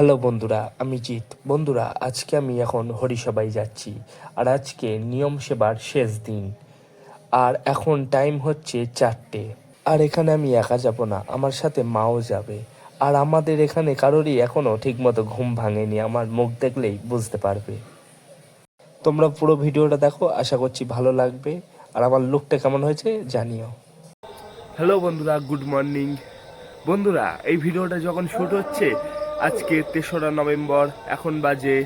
Hello বন্ধুরা, আমি জিৎ। বন্ধুরা, আজকে আমি এখন হরিসভায় যাচ্ছি, আর আজকে নিয়ম সেবার শেষ দিন। আর এখন টাইম হচ্ছে চারটে। আর এখানে আমি একা যাব না, আমার সাথে মাও যাবে। আর আমাদের এখানে কারোরই এখনও ঠিকমতো ঘুম ভাঙেনি, আমার মুখ দেখলেই বুঝতে পারবে। তোমরা পুরো ভিডিওটা দেখো, আশা করছি ভালো লাগবে। আর আমার লুকটা কেমন হয়েছে জানিও। হ্যালো বন্ধুরা গুড মর্নিং বন্ধুরা, এই ভিডিওটা যখন শুট হচ্ছে আজকে তেসরা নভেম্বর এখন বাজে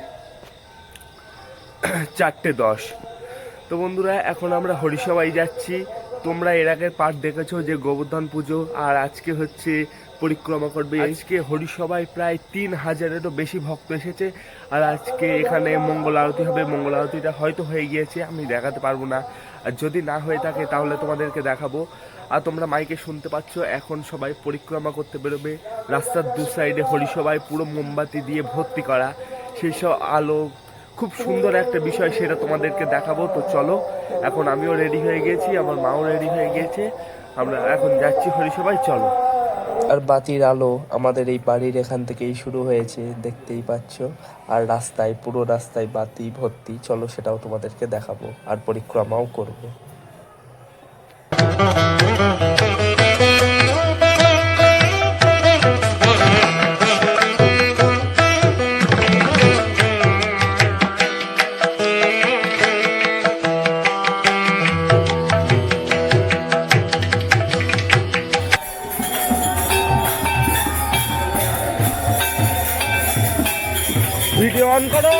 চারটে দশ। তো বন্ধুরা এখন আমরা হরিসভায় যাচ্ছি। তোমরা এর আগে পাঠ দেখেছ যে গোবর্ধন পুজো আর আজকে হচ্ছে পরিক্রমা করবে। আজকে হরিসভায় প্রায় তিন হাজারেরও বেশি ভক্ত এসেছে আর আজকে এখানে মঙ্গল আরতি হবে। মঙ্গল আরতিটা হয়তো হয়ে গিয়েছে আমি দেখাতে পারব না। আর যদি না হয়ে থাকে তাহলে তোমাদেরকে দেখাবো। আর তোমরা মাইকে শুনতে পাচ্ছ, এখন সবাই পরিক্রমা করতে বেরোবে। রাস্তার দু সাইডে হরিসভায় পুরো মোমবাতি দিয়ে ভর্তি করা। সেই সব আলো, খুব সুন্দর একটা বিষয় সেটা তোমাদেরকে দেখাবো। তো চলো, এখন আমিও রেডি হয়ে গেছি, আমার মাও রেডি হয়ে গেছে। আমরা এখন যাচ্ছি হরিসভায়, চলো। আর বাতির আলো আমাদের এই বাড়ির এখান থেকেই শুরু হয়েছে, দেখতেই পাচ্ছ। আর রাস্তায়, পুরো রাস্তায় বাতি ভর্তি। চলো সেটাও তোমাদেরকে দেখাবো, আর পরিক্রমাও করব। ভিডিও অন করো।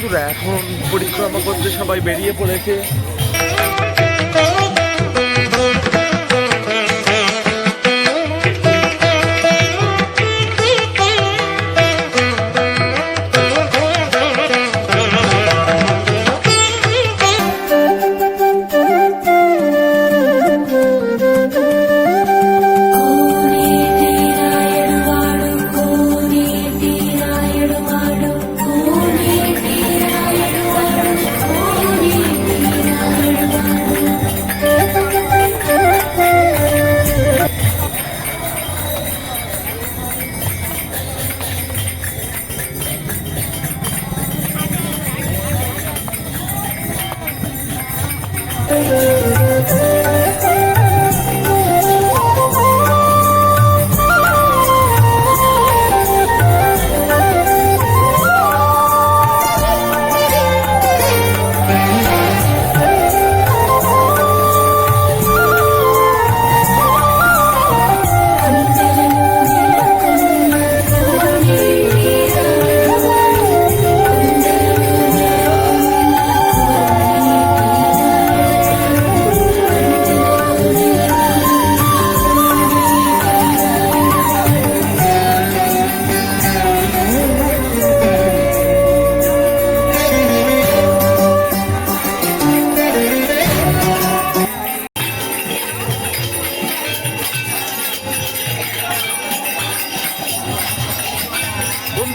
বন্ধুরা এখন পরিক্রমা করতে সবাই বেরিয়ে পড়েছে।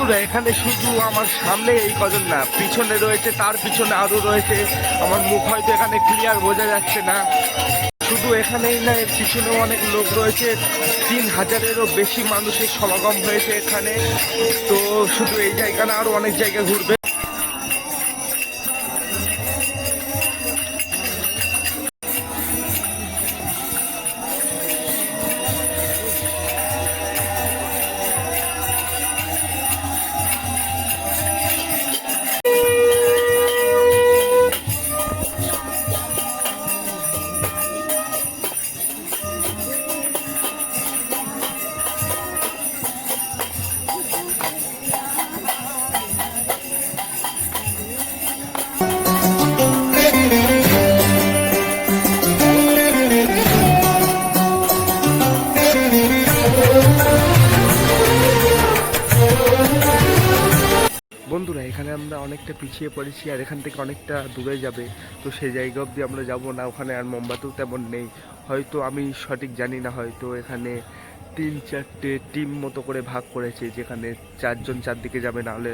বন্ধুরা, এখানে শুধু আমার সামনে এই কজন না, পিছনে রয়েছে, তার পিছনে আরও রয়েছে। আমার মুখ হয়তো এখানে ক্লিয়ার বোঝা যাচ্ছে না। শুধু এখানেই না, এর অনেক লোক রয়েছে। তিন হাজারেরও বেশি মানুষের সমাগম হয়েছে এখানে। তো শুধু এই জায়গা না, আরও অনেক জায়গায় ঘুরবে। বন্ধুরা, এখানে আমরা অনেকটা পিছিয়ে পড়েছি আর এখান থেকে অনেকটা দূরে যাবে। তো সেই জায়গা অবধি আমরা যাব না, ওখানে আর মোমবাতিও তেমন নেই। হয়তো আমি সঠিক জানি না, হয়তো এখানে তিন চারটে টিম মতো করে ভাগ করেছে, যেখানে চারজন চারদিকে যাবে না হলে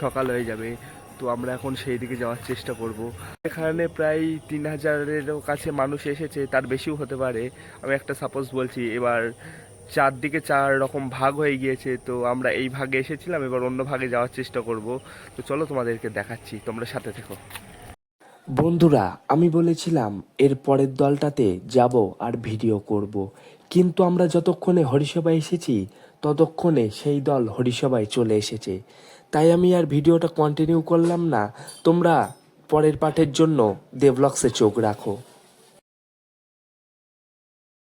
সকাল হয়ে যাবে। তো আমরা এখন সেই দিকে যাওয়ার চেষ্টা করব। এখানে প্রায় তিন হাজারেরও কাছে মানুষ এসেছে, তার বেশিও হতে পারে। আমি একটা সাপোজ বলছি, এবার চারদিকে চার রকম ভাগ হয়ে গিয়েছে, তো আমরা এই ভাগে এসেছিলাম, এবার অন্য ভাগে যাওয়ার চেষ্টা করব। তো চলো তোমাদেরকে দেখাচ্ছি, তোমরা সাথে থেকো। বন্ধুরা, আমি বলেছিলাম এর পরের দলটাতে যাব আর ভিডিও করব। কিন্তু আমরা যতক্ষণে হরিসভায় এসেছি, ততক্ষণে সেই দল হরিসভায় চলে এসেছে। তাই আমি আর ভিডিওটা কন্টিনিউ করলাম না। তোমরা পরের পাঠের জন্য দেভলক্সে চোখ রাখো।